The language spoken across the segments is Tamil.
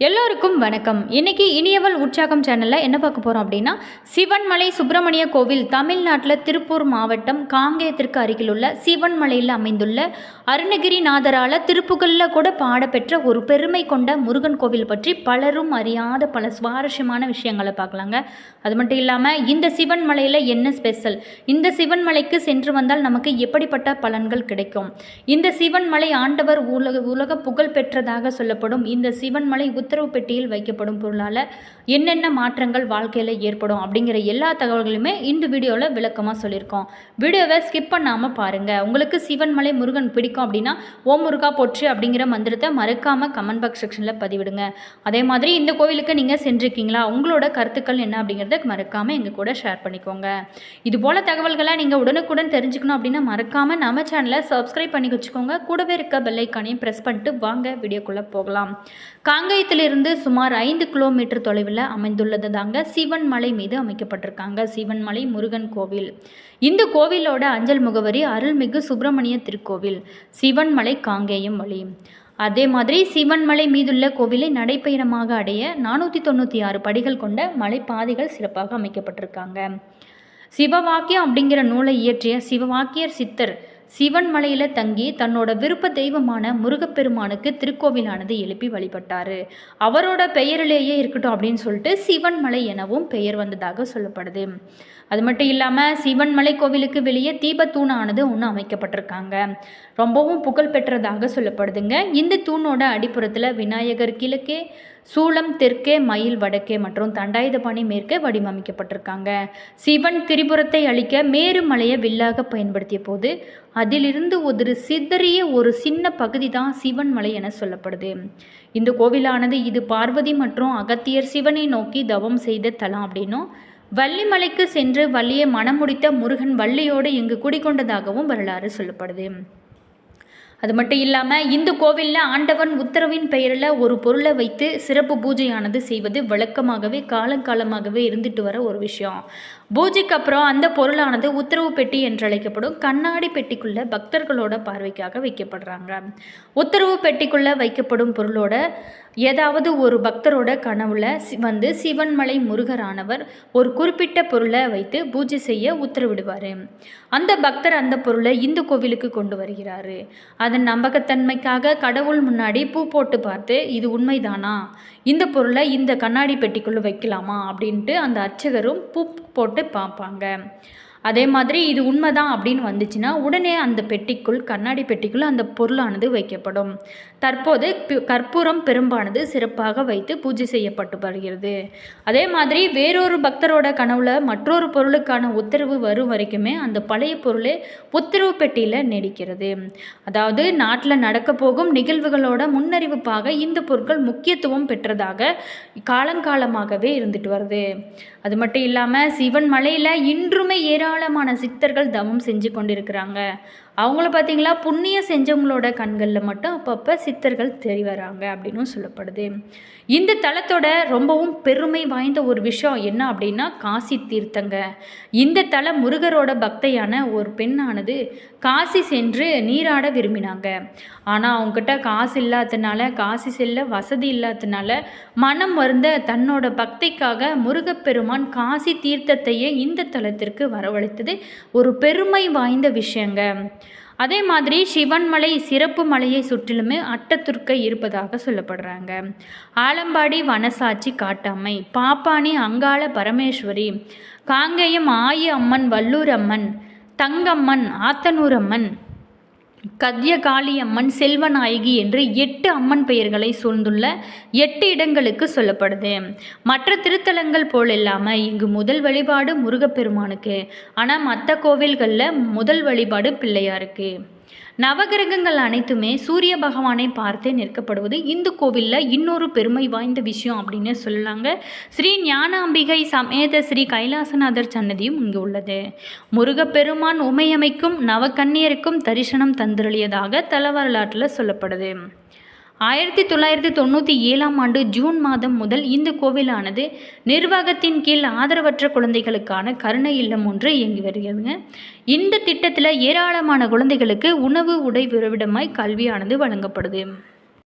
எல்லோருக்கும் வணக்கம். இன்றைக்கி இனியவள் உற்சாகம் சேனலில் என்ன பார்க்க போகிறோம் அப்படின்னா சிவன்மலை சுப்பிரமணிய கோவில் தமிழ்நாட்டில் திருப்பூர் மாவட்டம் காங்கேயத்திற்கு அருகிலுள்ள சிவன்மலையில் அமைந்துள்ள அருணகிரிநாதரால் திருப்புகளில் கூட பாடப்பெற்ற ஒரு பெருமை கொண்ட முருகன் கோவில் பற்றி பலரும் அறியாத பல சுவாரஸ்யமான விஷயங்களை பார்க்கலாங்க. அது மட்டும் இல்லாமல் இந்த சிவன்மலையில் என்ன ஸ்பெஷல் இந்த சிவன்மலைக்கு சென்று வந்தால் நமக்கு எப்படிப்பட்ட பலன்கள் கிடைக்கும்? இந்த சிவன்மலை ஆண்டவர் உலக உலக புகழ் பெற்றதாக சொல்லப்படும் இந்த சிவன்மலை உத்தரவு பெட்டியில் வைக்கப்படும் பொருளால் என்னென்ன மாற்றங்கள் வாழ்க்கையில் ஏற்படும் அப்படிங்கிற எல்லா தகவல்களையுமே இந்த வீடியோவில் விளக்கமாக சொல்லியிருக்கோம். வீடியோவை ஸ்கிப் பண்ணாமல் பாருங்கள் உங்களுக்கு சிவன்மலை முருகன் பிடிக்கும் அப்படின்னா ஓம் முருகா போற்று அப்படிங்கிற மந்திரத்தை மறக்காமல் கமெண்ட் பாக்ஸ் செக்ஷனில் பதிவிடுங்க. அதே மாதிரி இந்த கோவிலுக்கு நீங்கள் சென்றிருக்கீங்களா? உங்களோட கருத்துக்கள் என்ன அப்படிங்கிறத மறக்காமல் எங்கள் கூட ஷேர் பண்ணிக்கோங்க. இதுபோல் தகவல்களை நீங்கள் உடனுக்குடன் தெரிஞ்சுக்கணும் அப்படின்னா மறக்காமல் நம்ம சேனலை சப்ஸ்கிரைப் பண்ணி வச்சுக்கோங்க. கூடவே இருக்க பெல்லைக்கானையும் ப்ரெஸ் பண்ணிட்டு வாங்க. வீடியோக்குள்ளே போகலாம். கிராமத்திலிருந்து சுமார் ஐந்து கிலோமீட்டர் தொலைவில் அமைந்துள்ளது தாங்க சிவன் மலை மீது அமைக்கப்பட்டிருக்காங்க சிவன்மலை முருகன் கோவில். இந்த கோவிலோட அஞ்சல் முகவரி அருள்மிகு சுப்பிரமணிய திருக்கோவில் சிவன்மலை காங்கேயம் வழி. அதே மாதிரி சிவன்மலை மீதுள்ள கோவிலை நடைப்பயணமாக அடைய நானூற்றி தொண்ணூற்றி ஆறு படிகள் கொண்ட மலைப்பாதைகள் சிறப்பாக அமைக்கப்பட்டிருக்காங்க. சிவவாக்கியம் அப்படிங்கிற நூலை இயற்றிய சிவவாக்கியர் சித்தர் சிவன் மலையில் தங்கி தன்னோட விருப்ப தெய்வமான முருகப்பெருமானுக்கு திருக்கோவிலானது எழுப்பி வழிபட்டார். அவரோட பெயரிலேயே இருக்கட்டும் அப்படின்னு சொல்லிட்டு சிவன் மலை எனவும் பெயர் வந்ததாக சொல்லப்படுது. அது மட்டும் இல்லாமல் சிவன்மலை கோவிலுக்கு வெளியே தீபத்தூணானது ஒன்று அமைக்கப்பட்டிருக்காங்க. ரொம்பவும் புகழ் பெற்றதாக சொல்லப்படுதுங்க. இந்த தூணோட அடிப்புறத்தில் விநாயகர் கிழக்கே சூளம் தெற்கே மயில் வடக்கே மற்றும் தண்டாயுதபாணி மேற்கே வடிவமைக்கப்பட்டிருக்காங்க. சிவன் திரிபுரத்தை அழிக்க மேருமலையை வில்லாக பயன்படுத்திய போது அதிலிருந்து ஒரு சிதறிய ஒரு சின்ன பகுதி தான் சிவன் மலை என சொல்லப்படுது. இந்த கோவிலானது இது பார்வதி மற்றும் அகத்தியர் சிவனை நோக்கி தவம் செய்த தலம் அப்படின்னும் வள்ளிமலைக்கு சென்று வள்ளியை மணமுடித்த முருகன் வள்ளியோடு இங்கு குடிக்கொண்டதாகவும் வரலாறு சொல்லப்படுது. அது மட்டும் இல்லாமல் இந்து கோவிலில் ஆண்டவன் உத்தரவின் பெயரில் ஒரு பொருளை வைத்து சிறப்பு பூஜையானது செய்வது வழக்கமாகவே காலங்காலமாகவே இருந்துட்டு வர ஒரு விஷயம். பூஜைக்கு அப்புறம் அந்த பொருளானது உத்தரவு பெட்டி என்றழைக்கப்படும் கண்ணாடி பெட்டிக்குள்ளே பக்தர்களோட பார்வைக்காக வைக்கப்படுறாங்க. உத்தரவு பெட்டிக்குள்ளே வைக்கப்படும் பொருளோட ஏதாவது ஒரு பக்தரோட கனவுல வந்து சிவன்மலை முருகரானவர் ஒரு குறிப்பிட்ட பொருளை வைத்து பூஜை செய்ய உத்தரவிடுவார். அந்த பக்தர் அந்த பொருளை இந்து கோவிலுக்கு கொண்டு வருகிறாரு. அதன் நம்பகத்தன்மைக்காக கடவுள் முன்னாடி பூ போட்டு பார்த்து இது உண்மைதானா? இந்த பொருளை இந்த கண்ணாடி பெட்டிக்குள்ளே வைக்கலாமா அப்படின்ட்டு அந்த அர்ச்சகரும் பூ போட்டு பார்ப்பாங்க. அதே மாதிரி இது உண்மைதான் அப்படின்னு வந்துச்சுன்னா உடனே அந்த பெட்டிக்குள் கண்ணாடி பெட்டிக்குள் அந்த பொருளானது வைக்கப்படும். தற்போது கற்பூரம் பெரும்பானது சிறப்பாக வைத்து பூஜை செய்யப்பட்டு வருகிறது. அதே மாதிரி வேறொரு பக்தரோட கனவுல மற்றொரு பொருளுக்கான உத்தரவு வரும் வரைக்குமே அந்த பழைய பொருளே உத்தரவு பெட்டியில் நீடிக்கிறது. அதாவது நாட்டில் நடக்க போகும் நிகழ்வுகளோட முன்னறிவிப்பாக இந்த பொருட்கள் முக்கியத்துவம் பெற்றதாக காலங்காலமாகவே இருந்துட்டு வருது. அது மட்டும் இல்லாமல் சிவன் மலையில் இன்றுமே ஏராளமான சித்தர்கள் தவம் செஞ்சு கொண்டிருக்கிறாங்க. அவங்கள பார்த்தீங்களா புண்ணியம் செஞ்சவங்களோட கண்களில் மட்டும் அப்பப்போ சித்தர்கள் தெரிவராங்க அப்படின்னு சொல்லப்படுது. இந்த தலத்தோட ரொம்பவும் பெருமை வாய்ந்த ஒரு விஷயம் என்ன அப்படின்னா காசி தீர்த்தங்க. இந்த தல முருகரோட பக்தையான ஒரு பெண்ணானது காசி சென்று நீராட விரும்பினாங்க. ஆனால் அவங்ககிட்ட காசு இல்லாததுனால காசி செல்ல வசதி இல்லாததுனால மனம் வருந்த தன்னோட பக்தைக்காக முருகப்பெருமான் காசி தீர்த்தத்தையே இந்த தலத்திற்கு வரவழைத்தது ஒரு பெருமை வாய்ந்த விஷயங்க. அதே மாதிரி சிவன்மலை சிறப்பு மலையை சுற்றிலுமே அட்டத்துர்க்கை இருப்பதாக சொல்லப்படுறாங்க. ஆலம்பாடி வனசாட்சி காட்டாமை பாப்பானி அங்காள பரமேஸ்வரி காங்கேயம் ஆயி அம்மன் வல்லூர் அம்மன் தங்கம்மன் ஆத்தனூர் அம்மன் கத்யகாளியம்மன் செல்வநாயகி என்று எட்டு அம்மன் பெயர்களை சூழ்ந்துள்ள எட்டு இடங்களுக்கு சொல்லப்படுது. மற்ற திருத்தலங்கள் போல் இல்லாமல் இங்கு முதல் வழிபாடு முருகப்பெருமானுக்கு. ஆனால் மற்ற கோவில்களில் முதல் வழிபாடு பிள்ளையாருக்கு. நவகிரகங்கள் அனைத்துமே சூரிய பகவானை பார்த்தே நிற்கப்படுவது இந்து கோவிலில் இன்னொரு பெருமை வாய்ந்த விஷயம் அப்படின்னு சொல்லலாங்க. ஸ்ரீ ஞானாம்பிகை சமேத ஸ்ரீ கைலாசநாதர் சன்னதியும் இங்கு உள்ளது. முருகப்பெருமான் உமையமைக்கும் நவக்கன்னியருக்கும் தரிசனம் தந்திரளியதாக தல வரலாற்றில் சொல்லப்படுது. ஆயிரத்தி தொள்ளாயிரத்தி தொண்ணூற்றி ஏழாம் ஆண்டு ஜூன் மாதம் முதல் இந்த கோவிலானது நிர்வாகத்தின் கீழ் ஆதரவற்ற குழந்தைகளுக்கான கருணை இல்லம் ஒன்று இயங்கி வருகிறதுங்க இந்த திட்டத்தில் ஏராளமான குழந்தைகளுக்கு உணவு உடை விரவிடமாய் கல்வியானது வழங்கப்படுது.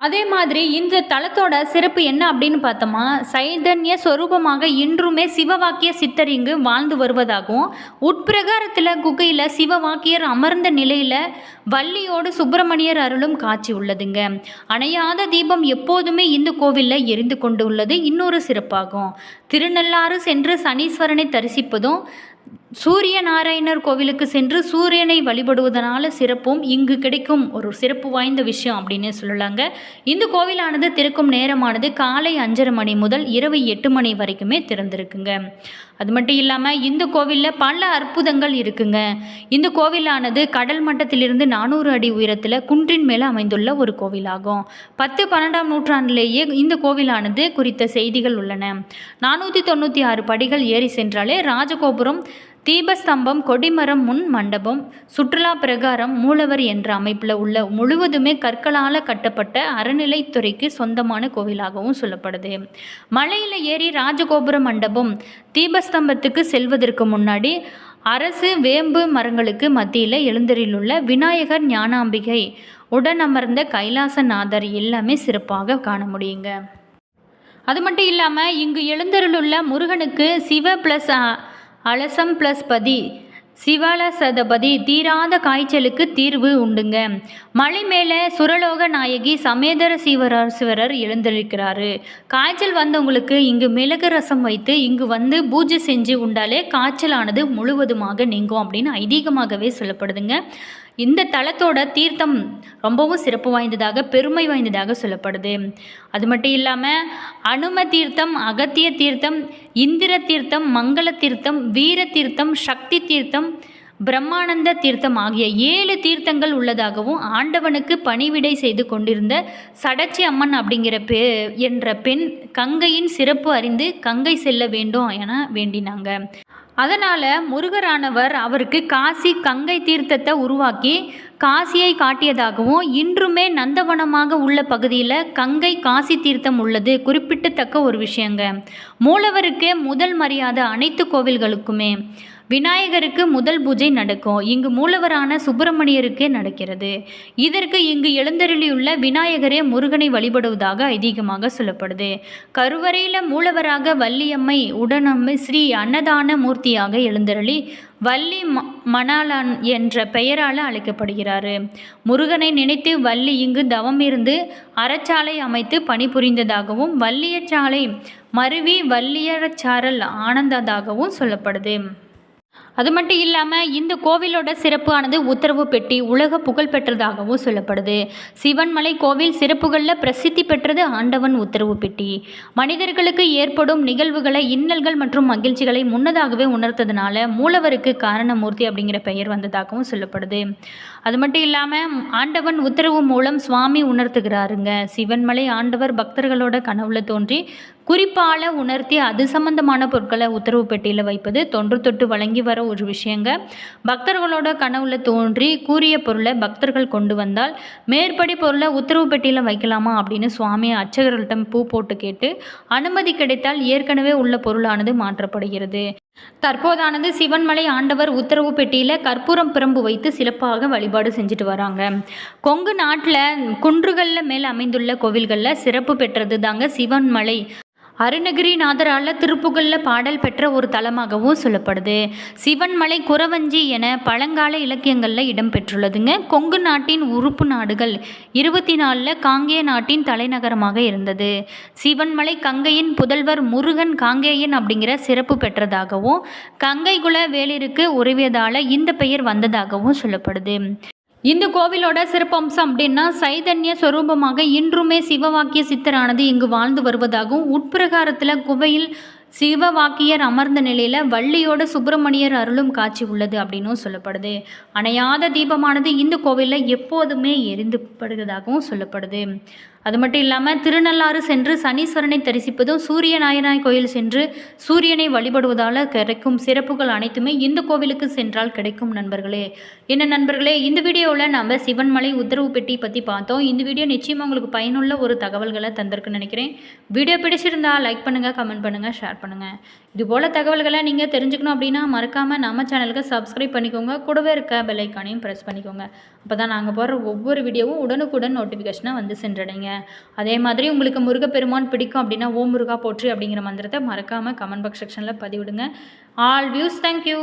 அதே மாதிரி இந்த தலத்தோட சிறப்பு என்ன அப்படின்னு பார்த்தோமா? சைதன்ய சொரூபமாக இன்றுமே சிவவாக்கிய சித்தர் இங்கு வாழ்ந்து வருவதாகவும் உட்பிரகாரத்தில் குகையில் சிவவாக்கியர் அமர்ந்த நிலையில் வள்ளியோடு சுப்பிரமணியர் அருளும் காட்சி உள்ளதுங்க. அணையாத தீபம் எப்போதுமே இந்த கோவிலில் எரிந்து கொண்டு உள்ளது. இன்னொரு சிறப்பாகும். திருநள்ளாறு சென்று சனீஸ்வரனை தரிசிப்பதும் சூரிய நாராயணர் கோவிலுக்கு சென்று சூரியனை வழிபடுவதனால சிறப்பும் இங்கு கிடைக்கும் ஒரு சிறப்பு வாய்ந்த விஷயம் அப்படின்னு சொல்லலாங்க. இந்த கோவிலானது திறக்கும் நேரமானது காலை அஞ்சரை மணி முதல் இரவு எட்டு மணி வரைக்குமே திறந்திருக்குங்க. அது மட்டும் இல்லாமல் இந்த கோவிலில் பல அற்புதங்கள் இருக்குங்க. இந்த கோவிலானது கடல் மட்டத்திலிருந்து நானூறு அடி உயரத்தில் குன்றின் மேலே அமைந்துள்ள ஒரு கோவிலாகும். பத்து பன்னெண்டாம் நூற்றாண்டிலேயே இந்த கோவிலானது குறித்த செய்திகள் உள்ளன. நானூற்றி தொண்ணூற்றி ஆறு படிகள் ஏறி சென்றாலே ராஜகோபுரம் தீபஸ்தம்பம் கொடிமரம் முன் மண்டபம் சுற்றுலா பிரகாரம் மூலவர் என்ற அமைப்பில் உள்ள முழுவதுமே கற்களால் கட்டப்பட்ட அறநிலைத்துறைக்கு சொந்தமான கோவிலாகவும் சொல்லப்படுது. மலையில் ஏறி ராஜகோபுர மண்டபம் தீபஸ்தம்பத்துக்கு செல்வதற்கு முன்னாடி அரசு வேம்பு மரங்களுக்கு மத்தியில் எழுந்தரிலுள்ள விநாயகர் ஞானாம்பிகை உடன் அமர்ந்த கைலாசநாதர் எல்லாமே சிறப்பாக காண முடியுங்க. அது மட்டும் இல்லாமல் இங்கு எழுந்தருளுள்ள முருகனுக்கு சிவ ப்ளஸ் அலசம் ப்ளஸ் பதி. சிவால சதபதி தீராத காய்ச்சலுக்கு தீர்வு உண்டுங்க. மலை மேலே சுரலோக நாயகி சமேதர சீவராசுவரர் எழுந்திருக்கிறாரு. காய்ச்சல் வந்தவங்களுக்கு இங்கு மிளகு ரசம் வைத்து இங்கு வந்து பூஜை செஞ்சு உண்டாலே காய்ச்சலானது முழுவதுமாக நீங்கும் அப்படின்னு ஐதீகமாகவே சொல்லப்படுதுங்க. இந்த தலத்தோட தீர்த்தம் ரொம்பவும் சிறப்பு வாய்ந்ததாக பெருமை வாய்ந்ததாக சொல்லப்படுது. அது மட்டும் இல்லாமல் அனும தீர்த்தம் அகத்திய தீர்த்தம் இந்திர தீர்த்தம் மங்கள தீர்த்தம் வீர தீர்த்தம் சக்தி தீர்த்தம் பிரம்மானந்த தீர்த்தம் ஆகிய ஏழு தீர்த்தங்கள் உள்ளதாகவும் ஆண்டவனுக்கு பணிவிடை செய்து கொண்டிருந்த சடச்சி அம்மன் அப்படிங்கிற பெ என்ற பெண் கங்கையின் சிறப்பு அறிந்து கங்கை செல்ல வேண்டும் என வேண்டினாங்க. அதனால் முருகரானவர் அவருக்கு காசி கங்கை தீர்த்தத்தை உருவாக்கி காசியை காட்டியதாகவும் இன்றுமே நந்தவனமாக உள்ள பகுதியில் கங்கை காசி தீர்த்தம் உள்ளது. குறிப்பிடத்தக்க ஒரு விஷயங்க. மூலவருக்கே முதல் மரியாதை அனைத்து கோவில்களுக்குமே. விநாயகருக்கு முதல் பூஜை நடக்கும். இங்கு மூலவரான சுப்பிரமணியருக்கே நடக்கிறது. இதற்கு இங்கு எழுந்தருளியுள்ள விநாயகரே முருகனை வழிபடுவதாக ஐதீகமாக சொல்லப்படுது. கருவறையில் மூலவராக வள்ளியம்மை உடனம்மை ஸ்ரீ அன்னதான மூர்த்தியாக எழுந்தருளி வள்ளி ம மணாளன் என்ற பெயரால் அழைக்கப்படுகிறார். முருகனை நினைத்து வள்ளி இங்கு தவம் இருந்து அறச்சாலை அமைத்து பணிபுரிந்ததாகவும் வள்ளியச்சாலை மருவி வள்ளியரச்சாரல் ஆனந்ததாகவும் சொல்லப்படுது. அது மட்டும் இல்லாமல் இந்த கோவிலோட சிறப்பானது உத்தரவு பெட்டி உலக புகழ் பெற்றதாகவும் சொல்லப்படுது. சிவன்மலை கோவில் சிறப்புகளில் பிரசித்தி பெற்றது ஆண்டவன் உத்தரவு பெட்டி. மனிதர்களுக்கு ஏற்படும் நிகழ்வுகளை இன்னல்கள் மற்றும் மகிழ்ச்சிகளை முன்னதாகவே உணர்த்ததுனால மூலவருக்கு காரணமூர்த்தி அப்படிங்கிற பெயர் வந்ததாகவும் சொல்லப்படுது. அது மட்டும் இல்லாமல் ஆண்டவன் உத்தரவு மூலம் சுவாமி உணர்த்துகிறாருங்க. சிவன்மலை ஆண்டவர் பக்தர்களோட கனவுல தோன்றி குறிப்பால் உணர்த்தி அது சம்பந்தமான பொருட்களை உத்தரவு பெட்டியில் வைப்பது தொன்று தொட்டு வழங்கி வர ஒரு விஷயங்க. பக்தர்களோட கனவுல தோன்றி கூறிய பொருளை பக்தர்கள் கொண்டு வந்தால் மேற்படி பொருளை உத்தரவு பெட்டியில் வைக்கலாமா அப்படின்னு சுவாமி அர்ச்சகர்களிடம் பூ போட்டு கேட்டு அனுமதி கிடைத்தால் ஏற்கனவே உள்ள பொருளானது மாற்றப்படுகிறது. தற்போதானது சிவன்மலை ஆண்டவர் உத்தரவு பெட்டியில் கற்பூரம் பிரம்பு வைத்து சிறப்பாக வழிபாடு செஞ்சுட்டு வராங்க. கொங்கு நாட்டில் குன்றுகளில் மேல் அமைந்துள்ள கோவில்களில் சிறப்பு பெற்றது தாங்க சிவன்மலை. அருணகிரிநாதரால் திருப்புகழில் பாடல் பெற்ற ஒரு தலமாகவும் சொல்லப்படுது. சிவன்மலை குறவஞ்சி என பழங்கால இலக்கியங்களில் இடம்பெற்றுள்ளதுங்க கொங்கு நாட்டின் உறுப்பு நாடுகள் இருபத்தி நாலில் காங்கேய நாட்டின் தலைநகரமாக இருந்தது. சிவன்மலை கங்கையின் புதல்வர் முருகன் காங்கேயன் அப்படிங்கிற சிறப்பு பெற்றதாகவும் கங்கைகுல வேலிற்கு உறவியதால் இந்த பெயர் வந்ததாகவும் சொல்லப்படுது. இந்த கோவிலோட சிறப்பம்சம் அப்படின்னா சைதன்ய ஸ்வரூபமாக இன்றுமே சிவவாக்கிய சித்தரானது இங்கு வாழ்ந்து வருவதாகவும் உட்பிரகாரத்தில் குவையில் சிவவாக்கியர் அமர்ந்த நிலையில் வள்ளியோட சுப்பிரமணியர் அருளும் காட்சி உள்ளது அப்படின்னும் சொல்லப்படுது. அணையாத தீபமானது இந்த கோவிலில் எப்போதுமே எரிந்துப்படுவதாகவும் சொல்லப்படுது. அது மட்டும் இல்லாமல் திருநள்ளாறு சென்று சனீஸ்வரனை தரிசிப்பதும் சூரிய நாயனாய் கோயில் சென்று சூரியனை வழிபடுவதால் கிடைக்கும் சிறப்புகள் அனைத்துமே இந்த கோவிலுக்கு சென்றால் கிடைக்கும் நண்பர்களே. என்ன நண்பர்களே இந்த வீடியோவில் நம்ம சிவன்மலை உத்தரவு பெட்டி பற்றி பார்த்தோம். இந்த வீடியோ நிச்சயமாக உங்களுக்கு பயனுள்ள ஒரு தகவல்களை தந்திருக்குன்னு நினைக்கிறேன். வீடியோ பிடிச்சிருந்தா லைக் பண்ணுங்கள் கமெண்ட் பண்ணுங்கள் ஷேர் பண்ணுங்கள் இது போல் தகவல்களை நீங்கள் தெரிஞ்சுக்கணும் அப்படின்னா மறக்காமல் நம்ம சேனலுக்கு சப்ஸ்கிரைப் பண்ணிக்கோங்க. கூடவே இருக்க பெல்லைக்கானையும் ப்ரெஸ் பண்ணிக்கோங்க. அப்போ தான் நாங்கள் போடுற ஒவ்வொரு வீடியோவும் உடனுக்குடன் நோட்டிஃபிகேஷனாக வந்து சென்றடைங்க. அதே மாதிரி உங்களுக்கு முருகப்பெருமான் பிடிக்கும் அப்படின்னா ஓ முருகா போற்றி அப்படிங்கிற மந்திரத்தை மறக்காமல் கமெண்ட் பாக்ஸ் செக்ஷனில் பதிவிடுங்க. All views thank you